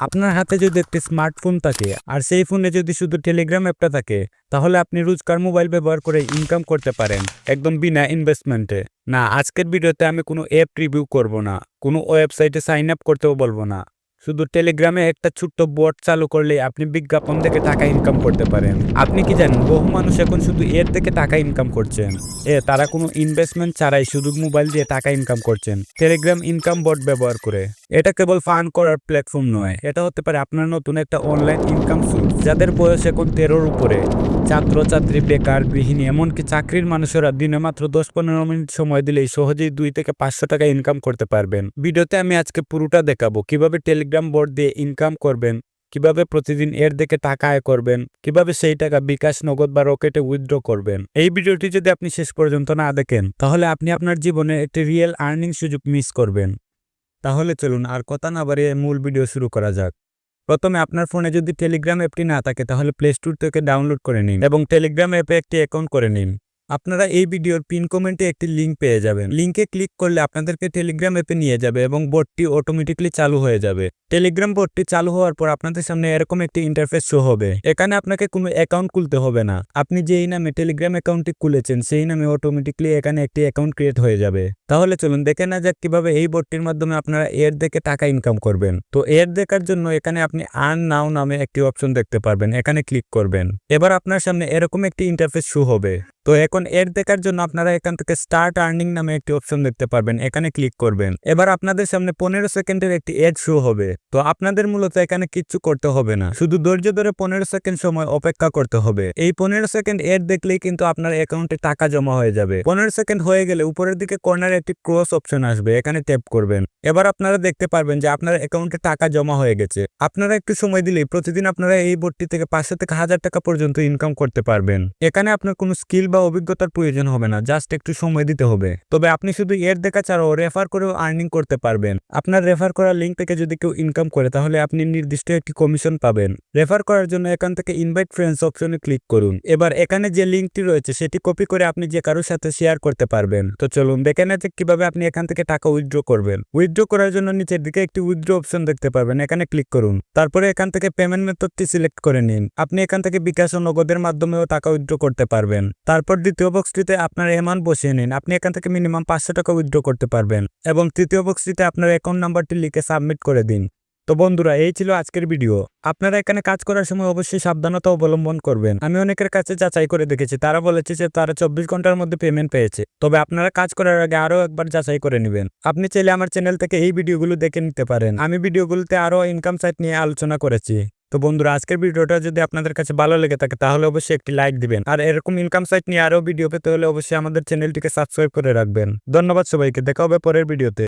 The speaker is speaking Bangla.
আপনার হাতে যদি একটি স্মার্টফোন থাকে আর সেই ফোনে যদি শুধু টেলিগ্রাম অ্যাপটা থাকে, তাহলে আপনি রোজকার মোবাইল ব্যবহার করে ইনকাম করতে পারেন, একদম বিনা ইনভেস্টমেন্টে না, আজকের ভিডিওতে আমি কোনো অ্যাপ রিভিউ করব না, কোনো ওয়েবসাইটে সাইন আপ করতেও বলব না। শুধু টেলিগ্রামে একটা ছোট্ট বোর্ড চালু করলে আপনি বিজ্ঞাপন থেকে টাকা ইনকাম করতে পারেন। আপনি কি জানেন, বহু মানুষ এখন শুধু এর থেকে টাকা ইনকাম করছেন। এ, তারা কোনো ইনভেস্টমেন্ট ছাড়াই শুধু মোবাইল দিয়ে টাকা ইনকাম করছেন। টেলিগ্রাম ইনকাম বোর্ড ব্যবহার করে। এটা কেবল ফান করার প্ল্যাটফর্ম নয়, এটা হতে পারে আপনার নতুন একটা অনলাইন ইনকাম সোর্স যাদের বয়স এখন তেরোর উপরে, ছাত্রছাত্রী, বেকার, গৃহিণী, এমনকি চাকরির মানুষেরা দিনে মাত্র দশ পনেরো মিনিট সময় দিলেই সহজেই দুই থেকে পাঁচশো টাকা ইনকাম করতে পারবেন। ভিডিওতে আমি আজকে পুরোটা দেখাবো। কীভাবে টেলিগ্রাম বোর্ড দিয়ে ইনকাম করবেন, কীভাবে প্রতিদিন এর দেখে টাকা আয় করবেন, কীভাবে সেই টাকা বিকাশ, নগদ বা রকেটে উইথড্র করবেন। এই ভিডিওটি যদি আপনি শেষ পর্যন্ত না দেখেন, তাহলে আপনি আপনার জীবনে একটি রিয়েল আর্নিং সুযোগ মিস করবেন। তাহলে চলুন আর কথা না বাড়িয়ে মূল ভিডিও শুরু করা যাক। প্রথমে আপনার ফোনে যদি টেলিগ্রাম অ্যাপটি না থাকে, তাহলে প্লে স্টোর থেকে ডাউনলোড করে নিন এবং টেলিগ্রাম অ্যাপে একটি অ্যাকাউন্ট করে নিন। আপনারা এই ভিডিওর পিন কমেন্টে একটি লিঙ্ক পেয়ে যাবেন। লিঙ্কে ক্লিক করলে আপনাদেরকে টেলিগ্রাম অ্যাপে নিয়ে যাবে এবং বোর্ডটি অটোমেটিকলি চালু হয়ে যাবে। টেলিগ্রাম বোর্ডটি চালু হওয়ার পর আপনাদের সামনে এরকম একটি ইন্টারফেস শো হবে। এখানে আপনাকে কোনো অ্যাকাউন্ট খুলতে হবে না। আপনি যেই নামে টেলিগ্রাম অ্যাকাউন্টটি খুলেছেন, সেই নামে অটোমেটিকলি এখানে একটি অ্যাকাউন্ট ক্রিয়েট হয়ে যাবে। তাহলে চলুন দেখে না যাক কীভাবে এই বোর্ডটির মাধ্যমে আপনারা এর দেখে টাকা ইনকাম করবেন। তো এর দেখার জন্য এখানে আপনি আর্ন নাও নামে একটি অপশন দেখতে পারবেন। এখানে ক্লিক করবেন। এবার আপনার সামনে এরকম একটি ইন্টারফেস শো হবে। তো এখন এর দেখার জন্য আপনারা এখান থেকে স্টার্ট আর্নিং নামে একটি অপশন দেখতে পারবেন। এখানে ক্লিক করবেন। এবার আপনাদের সামনে পনেরো সেকেন্ডের একটি এড শো হবে। তো আপনাদের মূলত এখানে কিচ্ছু করতে হবে না। শুধু ধৈর্য ধরে পনেরো সেকেন্ড সময় অপেক্ষা করতে হবে। এই পনেরো সেকেন্ড এড দেখলেই কিন্তু আপনার অ্যাকাউন্টে টাকা জমা হয়ে যাবে। পনেরো সেকেন্ড হয়ে গেলে উপরের দিকে কর্নারে একটি ক্রস অপশন আসবে। এখানে ট্যাপ করবেন। এবার আপনারা দেখতে পারবেন যে আপনার অ্যাকাউন্টে টাকা জমা হয়ে গেছে। আপনারা একটু সময় দিলেই প্রতিদিন আপনারা এই বোর্ডটি থেকে পাঁচশো থেকে হাজার টাকা পর্যন্ত ইনকাম করতে পারবেন। এখানে আপনার কোনো স্কিল বা অভিজ্ঞতার প্রয়োজন হবে না জাস্ট একটু সময় দিতে হবে। তবে আপনি শুধু এর দেখা ছাড়াও রেফার করেও আর্নিং করতে পারবেন। আপনার রেফার করার লিঙ্ক থেকে যদি কেউ ইনকাম করে, তাহলে আপনি নির্দিষ্ট একটি কমিশন পাবেন। রেফার করার জন্য এখান থেকে ইনভাইট ফ্রেন্ডস অপশনে ক্লিক করুন। এবার এখানে যে লিঙ্কটি রয়েছে, সেটি কপি করে আপনি যে কারোর সাথে শেয়ার করতে পারবেন। তো চলুন দেখে না যে কীভাবে আপনি এখান থেকে টাকা উইথড্র করবেন। উইথড্র করার জন্য নিচের দিকে একটি উইথড্র অপশন দেখতে পারবেন। এখানে ক্লিক করুন। তারপরে এখান থেকে পেমেন্ট মেথডটি সিলেক্ট করে নিন। আপনি এখান থেকে বিকাশ ও নগদের মাধ্যমেও টাকা উইথড্র করতে পারবেন। তারপর দ্বিতীয় বক্সটিতে আপনার এমান বসিয়ে নিন। আপনি এখান থেকে মিনিমাম পাঁচশো টাকা উইথড্র করতে পারবেন এবং তৃতীয় বক্সটিতে আপনার অ্যাকাউন্ট নাম্বারটি লিখে সাবমিট করে দিন। তো বন্ধুরা, এই ছিল আজকের ভিডিও আপনারা এখানে কাজ করার সময় অবশ্যই সাবধানতা অবলম্বন করবেন। আমি অনেকের কাছে যাচাই করে দেখেছি। তারা বলেছে যে তারা চব্বিশ ঘণ্টার মধ্যে পেমেন্ট পেয়েছে। তবে আপনারা কাজ করার আগে আরও একবার যাচাই করে নেবেন। আপনি চাইলে আমার চ্যানেল থেকে এই ভিডিওগুলো দেখে নিতে পারেন। আমি ভিডিওগুলোতে আরও ইনকাম সাইট নিয়ে আলোচনা করেছি। তো বন্ধুরা, আজকের ভিডিওটা যদি আপনাদের কাছে ভালো লেগে থাকে, তাহলে অবশ্যই একটি লাইক দিবেন। আর এরকম ইনকাম সাইট নিয়ে আরও ভিডিও পেতে হলে অবশ্যই আমাদের চ্যানেলটিকে সাবস্ক্রাইব করে রাখবেন। ধন্যবাদ সবাইকে, দেখা হবে পরের ভিডিওতে।